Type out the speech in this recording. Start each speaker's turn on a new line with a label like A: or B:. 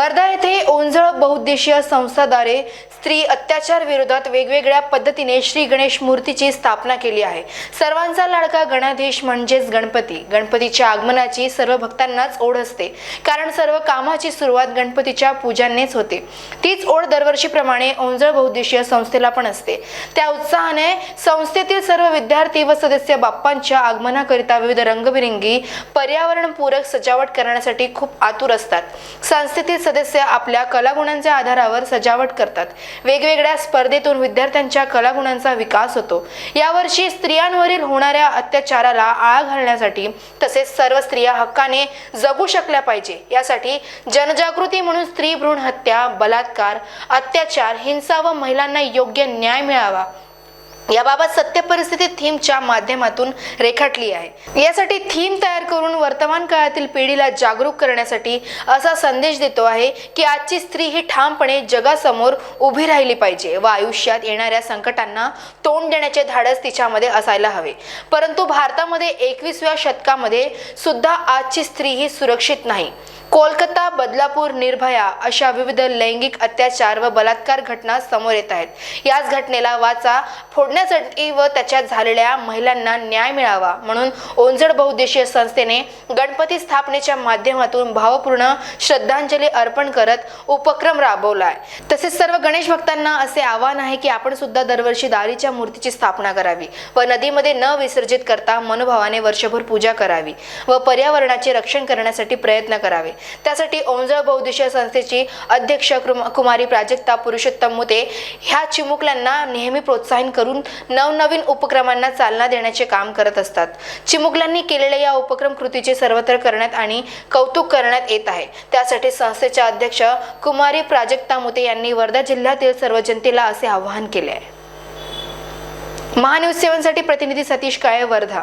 A: वर्धा येथे ओंजळ बहुउद्देशीय संस्थाद्वारे स्त्री अत्याचार विरोधात वेगवेगळ्या पद्धतीने श्री गणेश मूर्तीची स्थापना केली आहे. सर्वांचा लाडका गणाधीश म्हणजेच गणपती. गणपतीच्या आगमनाची सर्व भक्तांनाच ओढ असते. कारण सर्व कामाची सुरुवात गणपतीच्या पूजांनीच होते. तीच ओढ दरवर्षीप्रमाणे ओंजळ बहुउद्देशीय संस्थेला पण असते. त्या उत्साहाने संस्थेतील सर्व विद्यार्थी व सदस्य बाप्पांच्या आगमनाकरिता विविध रंगबिरंगी पर्यावरणपूरक सजावट करण्यासाठी खूप आतुर असतात. संस्थेतील सदस्य आपल्या कलागुणांच्या आधारावर सजावट करतात. वेगवेगळ्या स्पर्धेतून विद्यार्थ्यांच्या कलागुणांचा विकास होतो. यावर्षी स्त्रियांवरील होणाऱ्या अत्याचाराला आळा घालण्यासाठी तसेच सर्व स्त्रिया हक्काने जगू शकल्या पाहिजे. यासाठी जनजागृती म्हणून स्त्री भ्रूण हत्या बलात्कार अत्याचार हिंसा व महिलांना योग्य न्याय मिळावा. याबाबत सत्य परिस्थिती थीमच्या माध्यमातून रेखाटली आहे. यासाठी थीम तयार करून वर्तमान काळातील पिढीला जागरूक करण्यासाठी असा संदेश देतो आहे की आजची स्त्री ही ठामपणे जगासमोर उभी राहिली पाहिजे व आयुष्यात येणाऱ्या संकटांना तोंड देण्याचे धाडस तिच्यामध्ये असायला हवे. परंतु भारतामध्ये एकविसव्या शतकामध्ये सुद्धा आजची स्त्री ही सुरक्षित नाही. कोलकाता बदलापूर निर्भया अशा विविध लैंगिक अत्याचार व बलात्कार घटना समोर येत आहेत. याच घटनेला वाचा फोडण्यासाठी व त्याच्यात झालेल्या महिलांना न्याय मिळावा म्हणून ओंजड बहुउद्देशीय संस्थेने गणपती स्थापनेच्या माध्यमातून भावपूर्ण श्रद्धांजली अर्पण करत उपक्रम राबवला आहे तसेच सर्व गणेश भक्तांना असे आवाहन आहे की आपण सुद्धा दरवर्षी दारीच्या मूर्तीची स्थापना करावी व नदीमध्ये न विसर्जित करता मनोभावाने वर्षभर पूजा करावी व पर्यावरणाचे रक्षण करण्यासाठी प्रयत्न करावे. त्यासाठी ओंजळ बहुउद्देशीय संस्थेची अध्यक्ष कुमारी प्राजक्ता पुरुषोत्तम मुते ह्या चिमुकल्यांना नेहमी प्रोत्साहन करून नवनवीन उपक्रमांना चालना देण्याचे काम करत असतात. चिमुकल्यांनी केलेल्या या उपक्रम कृतीचे सर्वत्र करण्यात आणि कौतुक करण्यात येत आहे. त्यासाठी संस्थेच्या अध्यक्ष कुमारी प्राजक्ता मुते यांनी वर्धा जिल्ह्यातील सर्व जनतेला असे आवाहन केले आहे. महान्यूज सेवनसाठी प्रतिनिधी सतीश काळे वर्धा.